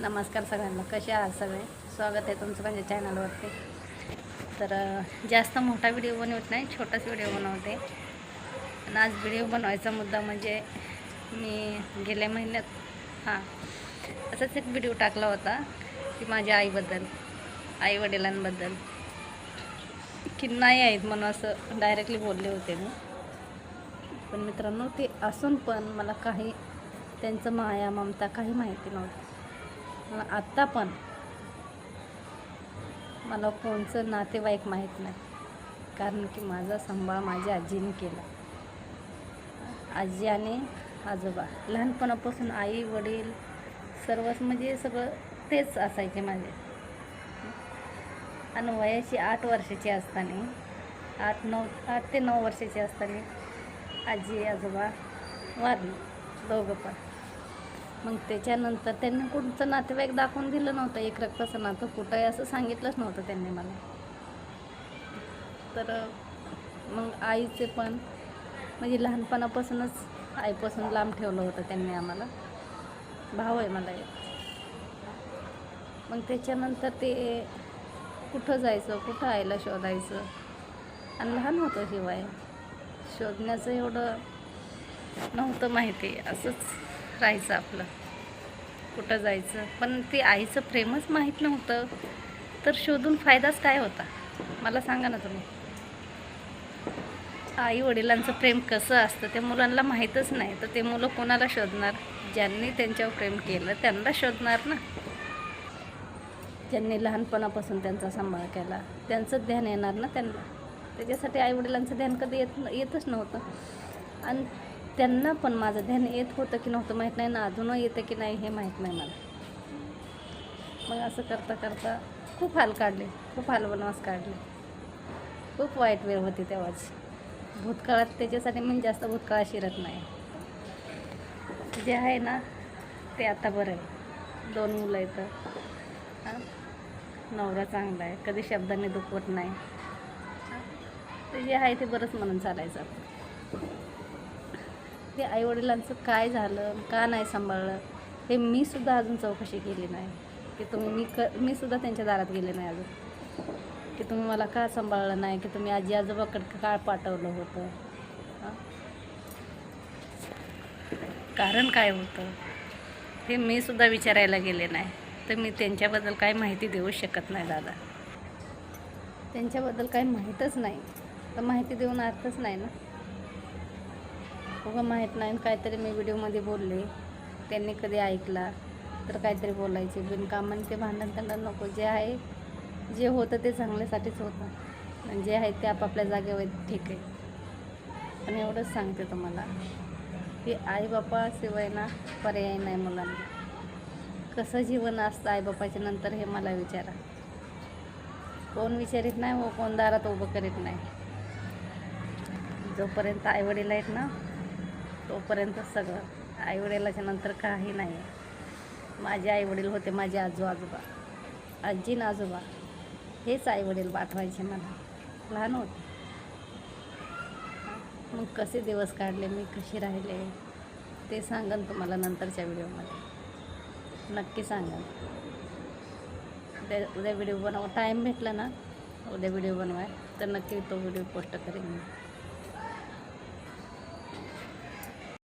नमस्कार सगळ्यांना. कसे आहात सगळे? स्वागत आहे तुमचं माझ्या चॅनलवरती. तर जास्त मोठा व्हिडिओ बनवत नाही छोटाच व्हिडिओ बनवते. आणि आज व्हिडिओ बनवायचा मुद्दा म्हणजे मी गेल्या महिन्यात हां असाच एक व्हिडिओ टाकला होता की माझ्या आईबद्दल आईवडिलांबद्दल. की नाही आहेत म्हणून असं डायरेक्टली बोलले होते मी. पण मित्रांनो ते असून पण मला काही त्यांचं माया ममता काही माहिती नव्हती. मला आत्ता पण मला कोणचं नातेवाईक माहीत नाही. कारण की माझा सांभाळ माझ्या आजीने केला. आजी आणि आजोबा. लहानपणापासून आई वडील सर्वच म्हणजे सगळं तेच असायचे माझे. आणि वयाची आठ वर्षाची असताना आठ नऊ आठ ते नऊ वर्षाची असताना आजी आजोबा वारले दोघं पण. मग त्याच्यानंतर त्यांनी कुठचं नातेवाईक दाखवून दिलं नव्हतं एक रक्ताचं नातं कुठं आहे असं सांगितलंच नव्हतं त्यांनी मला. तर मग आईचे पण म्हणजे लहानपणापासूनच आईपासून लांब ठेवलं होतं त्यांनी आम्हाला. भाव आहे मला एक. मग त्याच्यानंतर ते कुठं जायचं कुठं आईला शोधायचं? आणि लहान होतं शिवाय. शोधण्याचं एवढं नव्हतं माहिती असंच. राहायचं आपलं. कुठं जायचं? पण ते आईचं प्रेमच माहीत नव्हतं. तर शोधून फायदाच काय होता? मला सांगा ना तुम्ही. आई वडिलांचं प्रेम कसं असतं ते मुलांना माहीतच नाही. तर ते मुलं कोणाला शोधणार? ज्यांनी त्यांच्यावर प्रेम केलं त्यांना शोधणार ना. ज्यांनी लहानपणापासून त्यांचा सांभाळ केला त्यांचं ध्यान येणार ना त्यांना. त्याच्यासाठी आईवडिलांचं ध्यान कधी येत येतच नव्हतं. आणि त्यांना पण माझं ध्यान येत होतं की नव्हतं माहीत नाही ना अजूनही येतं की नाही हे माहीत नाही मला. मग असं करता करता खूप हाल काढले खूप हाल वनवास काढले. खूप वाईट वेळ होती तेव्हाच. भूतकाळात त्याच्यासाठी मी जास्त भूतकाळात शिरत नाही. जे आहे ना ते आता बरं आहे. दोन मुलं येतं हां? नवरा चांगला आहे. कधी शब्दाने दुखवत नाही. ते जे आहे ते बरंच म्हणून चालायचं ते आईवडिलांचं काय झालं का नाही सांभाळलं हे मी सुद्धा अजून चौकशी केली नाही. की तुम्ही मी क मी सुद्धा त्यांच्या दारात गेले नाही अजून. की तुम्ही मला का सांभाळलं नाही की तुम्ही आजी आजोबाकडं का पाठवलं होतं? हां? कारण काय होतं? हे मी सुद्धा विचारायला गेले नाही. तर मी त्यांच्याबद्दल काही माहिती देऊ शकत नाही दादा. त्यांच्याबद्दल काही माहीतच नाही. तर माहिती देऊन अर्थच नाही ना. उगा माहीत नाही आणि काहीतरी मी व्हिडिओमध्ये बोलले. त्यांनी कधी ऐकला तर काहीतरी बोलायचे. बिनकामाने ते भांडण त्यांना नको. जे आहे जे होतं ते चांगल्यासाठीच होतं. आणि जे आहे ते आपापल्या जागेवर ठीक आहे. पण एवढंच सांगते तुम्हाला की आईबापाशिवाय ना पर्याय नाही मुलांना. कसं जीवन असतं आईबापाच्या नंतर हे मला विचारा. कोण विचारित नाही व कोण दारात उभं करीत नाही. जोपर्यंत आईवडील आहेत ना तोपर्यंत सगळं. आईवडिलाच्या नंतर काही नाही. माझे आईवडील होते माझे आजो आजोबा आजी ना आजोबा. हेच आईवडील पाठवायचे मला. लहान होते. मग कसे दिवस काढले मी कशी राहिले ते सांगन तुम्हाला नंतरच्या व्हिडिओमध्ये. नक्की सांगन. उद्या उद्या व्हिडिओ बनवा. टाईम भेटला ना उद्या व्हिडिओ बनवाय. तर नक्की तो व्हिडिओ पोस्ट करेन मी.